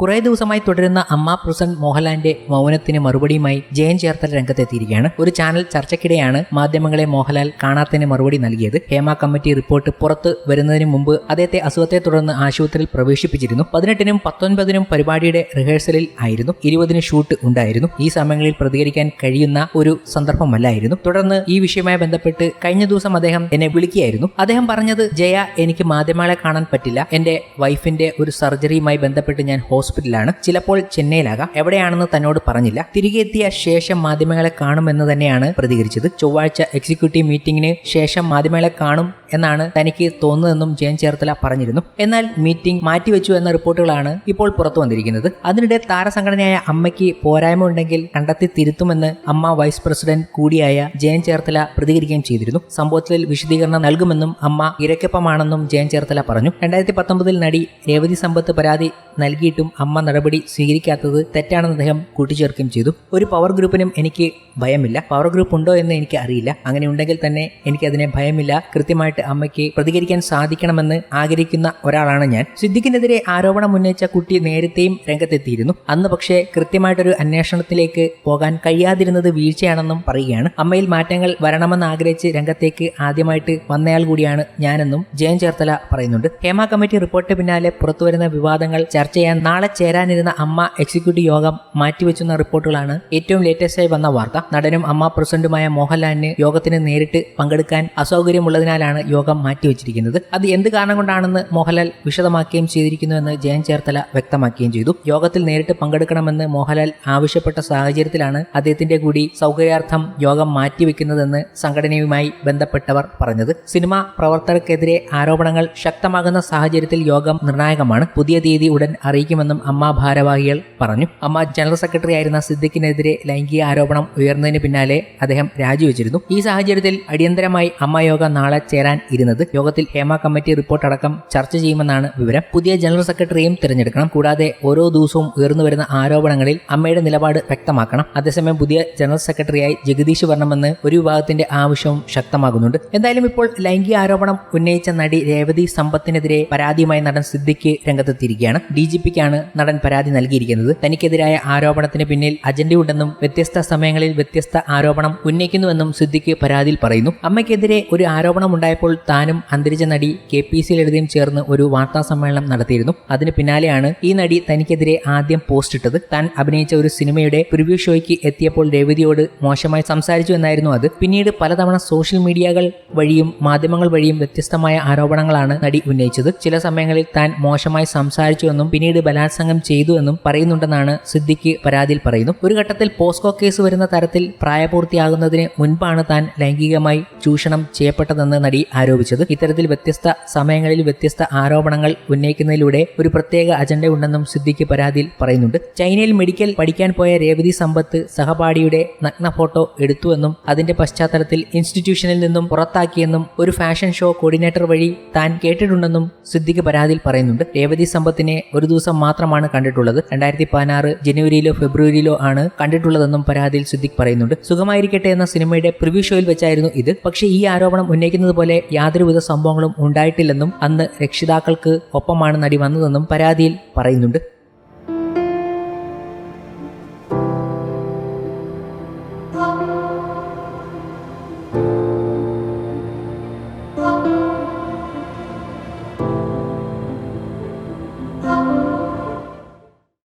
കുറെ ദിവസമായി തുടരുന്ന അമ്മ പ്രസന്റ് മോഹൻലാലിന്റെ മൗനത്തിന് മറുപടിയുമായി ജയൻ ചേർത്തൽ രംഗത്തെത്തിയിരിക്കുകയാണ്. ഒരു ചാനൽ ചർച്ചയ്ക്കിടെയാണ് മാധ്യമങ്ങളെ മോഹൻലാൽ കാണാത്തതിന് മറുപടി നൽകിയത്. ഹേമ കമ്മിറ്റി റിപ്പോർട്ട് പുറത്ത് വരുന്നതിന് മുമ്പ് അദ്ദേഹത്തെ അസുഖത്തെ തുടർന്ന് ആശുപത്രിയിൽ പ്രവേശിപ്പിച്ചിരുന്നു. പതിനെട്ടിനും പത്തൊൻപതിനും പരിപാടിയുടെ റിഹേഴ്സലിൽ ആയിരുന്നു. ഇരുപതിന് ഷൂട്ട് ഉണ്ടായിരുന്നു. ഈ സമയങ്ങളിൽ പ്രതികരിക്കാൻ കഴിയുന്ന ഒരു സന്ദർഭമല്ലായിരുന്നു. തുടർന്ന് ഈ വിഷയവുമായി ബന്ധപ്പെട്ട് കഴിഞ്ഞ ദിവസം അദ്ദേഹം എന്നെ വിളിക്കുകയായിരുന്നു. അദ്ദേഹം പറഞ്ഞത് ജയ എനിക്ക് മാധ്യമങ്ങളെ കാണാൻ പറ്റില്ല. എന്റെ വൈഫിന്റെ ഒരു സർജറിയുമായി ബന്ധപ്പെട്ട് ഞാൻ ഹോസ്പിറ്റലിലാണ് ചിലപ്പോൾ ചെന്നൈയിലാകാം. എവിടെയാണെന്ന് തന്നോട് പറഞ്ഞില്ല. തിരികെ എത്തിയ ശേഷം മാധ്യമങ്ങളെ കാണുമെന്ന് തന്നെയാണ് പ്രതികരിച്ചത്. ചൊവ്വാഴ്ച എക്സിക്യൂട്ടീവ് മീറ്റിംഗിന് ശേഷം മാധ്യമങ്ങളെ കാണും എന്നാണ് തനിക്ക് തോന്നുന്നതെന്നും ജയൻ ചേർത്തല പറഞ്ഞിരുന്നു. എന്നാൽ മീറ്റിംഗ് മാറ്റിവെച്ചു എന്ന റിപ്പോർട്ടുകളാണ് ഇപ്പോൾ പുറത്തു വന്നിരിക്കുന്നത്. അതിനിടെ താരസംഘടനയായ അമ്മയ്ക്ക് പോരായ്മ ഉണ്ടെങ്കിൽ കണ്ടെത്തി തിരുത്തുമെന്ന് അമ്മ വൈസ് പ്രസിഡന്റ് കൂടിയായ ജയൻ ചേർത്തല പ്രതികരിക്കുകയും ചെയ്തിരുന്നു. സംഭവത്തിൽ വിശദീകരണം നൽകുമെന്നും അമ്മ ഇരയ്ക്കൊപ്പമാണെന്നും ജയൻ ചേർത്തല പറഞ്ഞു. രണ്ടായിരത്തി പത്തൊമ്പതിൽ നടി രേവതി സമ്പത്ത് പരാതി നൽകിയിട്ടും അമ്മ നടപടി സ്വീകരിക്കാത്തത് തെറ്റാണെന്ന് അദ്ദേഹം കൂട്ടിച്ചേർക്കുകയും ചെയ്തു. ഒരു പവർ ഗ്രൂപ്പിനും എനിക്ക് ഭയമില്ല. പവർ ഗ്രൂപ്പ് ഉണ്ടോ എന്ന് എനിക്ക് അറിയില്ല. അങ്ങനെ ഉണ്ടെങ്കിൽ തന്നെ എനിക്കതിനെ ഭയമില്ല. കൃത്യമായിട്ട് അമ്മയ്ക്ക് പ്രതികരിക്കാൻ സാധിക്കണമെന്ന് ആഗ്രഹിക്കുന്ന ഒരാളാണ് ഞാൻ. സിദ്ദിഖിനെതിരെ ആരോപണം ഉന്നയിച്ച കുട്ടി നേരത്തെയും രംഗത്തെത്തിയിരുന്നു. അന്ന് പക്ഷേ കൃത്യമായിട്ടൊരു അന്വേഷണത്തിലേക്ക് പോകാൻ കഴിയാതിരുന്നത് വീഴ്ചയാണെന്നും പറയുകയാണ്. അമ്മയിൽ മാറ്റങ്ങൾ വരണമെന്ന് ആഗ്രഹിച്ച് രംഗത്തേക്ക് ആദ്യമായിട്ട് വന്നയാൾ കൂടിയാണ് ഞാനെന്നും ജയൻ ചേർത്തല പറയുന്നുണ്ട്. ഹേമ കമ്മിറ്റി റിപ്പോർട്ട് പിന്നാലെ പുറത്തുവരുന്ന വിവാദങ്ങൾ ചർച്ച ചെയ്യാൻ നാളെ ചേരാനിരുന്ന അമ്മ എക്സിക്യൂട്ടീവ് യോഗം മാറ്റിവെച്ചെന്ന റിപ്പോർട്ടുകളാണ് ഏറ്റവും ലേറ്റസ്റ്റായി വന്ന വാർത്ത. നടനും അമ്മ പ്രസിഡന്റുമായ മോഹൻലാലിന് യോഗത്തിന് നേരിട്ട് പങ്കെടുക്കാൻ അസൗകര്യമുള്ളതിനാലാണ് യോഗം മാറ്റിവെച്ചിരിക്കുന്നത് അത് എന്ത് കാരണം കൊണ്ടാണെന്ന് മോഹൻലാൽ വിശദമാക്കുകയും ചെയ്തിരിക്കുന്നുവെന്ന് ജയൻ ചേർത്തല വ്യക്തമാക്കുകയും ചെയ്തു. യോഗത്തിൽ നേരിട്ട് പങ്കെടുക്കണമെന്ന് മോഹൻലാൽ ആവശ്യപ്പെട്ട സാഹചര്യത്തിലാണ് അദ്ദേഹത്തിന്റെ കൂടി സൗകര്യാർത്ഥം യോഗം മാറ്റിവെക്കുന്നതെന്ന് സംഘടനയുമായി ബന്ധപ്പെട്ടവർ പറഞ്ഞത്. സിനിമ പ്രവർത്തകർക്കെതിരെ ആരോപണങ്ങൾ ശക്തമാകുന്ന സാഹചര്യത്തിൽ യോഗം നിർണായകമാണ്. പുതിയ തീയതി ഉടൻ അറിയിക്കുമെന്നും അമ്മ ഭാരവാഹികൾ പറഞ്ഞു. അമ്മ ജനറൽ സെക്രട്ടറി ആയിരുന്ന സിദ്ദിഖിനെതിരെ ലൈംഗിക ആരോപണം ഉയർന്നതിന് പിന്നാലെ അദ്ദേഹം രാജിവെച്ചിരുന്നു. ഈ സാഹചര്യത്തിൽ അടിയന്തരമായി അമ്മ യോഗ നാളെ ചേരാൻ ഇരുന്നത്. യോഗത്തിൽ ഹേമ കമ്മിറ്റി റിപ്പോർട്ട് അടക്കം ചർച്ച ചെയ്യുമെന്നാണ് വിവരം. പുതിയ ജനറൽ സെക്രട്ടറിയും തിരഞ്ഞെടുക്കണം. കൂടാതെ ഓരോ ദിവസവും ഉയർന്നു വരുന്ന ആരോപണങ്ങളിൽ അമ്മയുടെ നിലപാട് വ്യക്തമാക്കണം. അതേസമയം പുതിയ ജനറൽ സെക്രട്ടറിയായി ജഗദീഷ് വരണമെന്ന് ഒരു വിഭാഗത്തിന്റെ ആവശ്യവും ശക്തമാകുന്നുണ്ട്. എന്തായാലും ഇപ്പോൾ ലൈംഗിക ആരോപണം ഉന്നയിച്ച നടി രേവതി സമ്പത്തിനെതിരെ പരാതിയുമായി നടൻ സിദ്ദിഖ് രംഗത്തെത്തിയിരിക്കുകയാണ്. ഡി ജി പിക്കാണ് നടൻ പരാതി നൽകിയിരിക്കുന്നത്. തനിക്കെതിരായ ആരോപണത്തിന് പിന്നിൽ അജണ്ടയുണ്ടെന്നും വ്യത്യസ്ത സമയങ്ങളിൽ വ്യത്യസ്ത ആരോപണം ഉന്നയിക്കുന്നുവെന്നും സിദ്ദിഖ് പരാതിയിൽ പറയുന്നു. അമ്മയ്ക്കെതിരെ ഒരു ആരോപണം ഉണ്ടായപ്പോൾ താനും അന്തരിച്ച നടി കെ പി സി ലളിതയും ചേർന്ന് ഒരു വാർത്താ സമ്മേളനം നടത്തിയിരുന്നു. അതിന് പിന്നാലെയാണ് ഈ നടി തനിക്കെതിരെ ആദ്യം പോസ്റ്റ് ഇട്ടത്. താൻ അഭിനയിച്ച ഒരു സിനിമയുടെ പ്രിവ്യൂ ഷോയ്ക്ക് എത്തിയപ്പോൾ രേവതിയോട് മോശമായി സംസാരിച്ചു എന്നായിരുന്നു അത്. പിന്നീട് പലതവണ സോഷ്യൽ മീഡിയകൾ വഴിയും മാധ്യമങ്ങൾ വഴിയും വ്യത്യസ്തമായ ആരോപണങ്ങളാണ് നടി ഉന്നയിച്ചത്. ചില സമയങ്ങളിൽ താൻ മോശമായി സംസാരിച്ചുവെന്നും പിന്നീട് ബലാത്സംഗം ചെയ്തു എന്നും പറയുന്നുണ്ടെന്നാണ് സിദ്ദിഖ് പരാതിയിൽ പറയുന്നു. ഒരു ഘട്ടത്തിൽ പോസ്കോ കേസ് വരുന്ന തരത്തിൽ പ്രായപൂർത്തിയാകുന്നതിന് മുൻപാണ് താൻ ലൈംഗികമായി ചൂഷണം ചെയ്യപ്പെട്ടതെന്ന് നടി ആരോപിച്ചത്. ഇത്തരത്തിൽ വ്യത്യസ്ത സമയങ്ങളിൽ വ്യത്യസ്ത ആരോപണങ്ങൾ ഉന്നയിക്കുന്നതിലൂടെ ഒരു പ്രത്യേക അജണ്ട ഉണ്ടെന്നും സിദ്ദിഖ് പരാതിയിൽ പറയുന്നുണ്ട്. ചൈനയിൽ മെഡിക്കൽ പഠിക്കാൻ പോയ രേവതി സമ്പത്ത് സഹപാഠിയുടെ നഗ്ന ഫോട്ടോ എടുത്തുവെന്നും അതിന്റെ പശ്ചാത്തലത്തിൽ ഇൻസ്റ്റിറ്റ്യൂഷനിൽ നിന്നും പുറത്താക്കിയെന്നും ഒരു ഫാഷൻ ഷോ കോർഡിനേറ്റർ വഴി താൻ കേട്ടിട്ടുണ്ടെന്നും സിദ്ദിഖ് പരാതിയിൽ പറയുന്നുണ്ട്. രേവതി സമ്പത്തിനെ ഒരു ദിവസം മാത്രമാണ് കണ്ടിട്ടുള്ളത്. രണ്ടായിരത്തി പതിനാറ് ജനുവരിയിലോ ഫെബ്രുവരിയിലോ ആണ് കണ്ടിട്ടുള്ളതെന്നും പരാതിയിൽ സിദ്ദിഖ് പറയുന്നുണ്ട്. സുഖമായിരിക്കട്ടെ എന്ന സിനിമയുടെ പ്രിവ്യൂ ഷോയിൽ വെച്ചായിരുന്നു ഇത്. പക്ഷേ ഈ ആരോപണം ഉന്നയിക്കുന്നത് പോലെ യാതൊരുവിധ സംഭവങ്ങളും ഉണ്ടായിട്ടില്ലെന്നും അന്ന് രക്ഷിതാക്കൾക്ക് ഒപ്പമാണ് നടി വന്നതെന്നും പരാതിയിൽ പറയുന്നുണ്ട്.